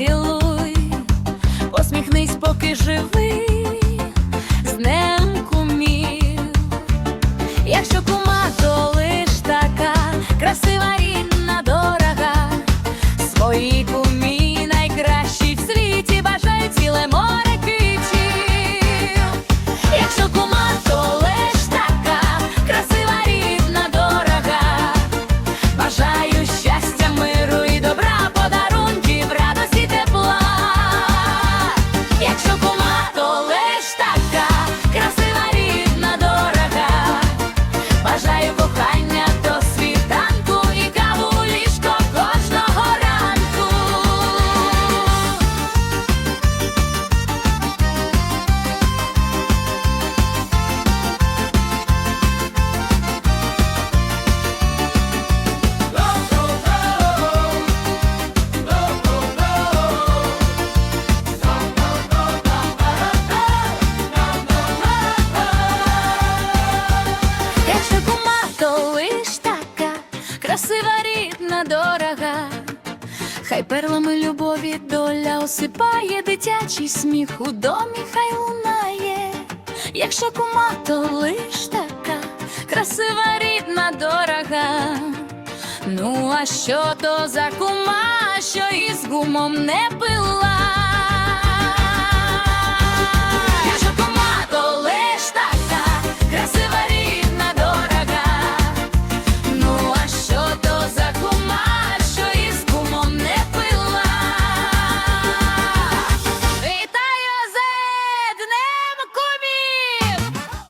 поцілуй, посміхнись, поки живий, з днем кумів, якщо кума, то лиш така, красива рідна, дорога, свої куми. Красива, рідна, дорога. Хай перлами любові доля осипає дитячий сміх у домі, хай лунає. Якщо кума, то лиш така красива, рідна, дорога. Ну, а що то за кума, що із гумом не пила?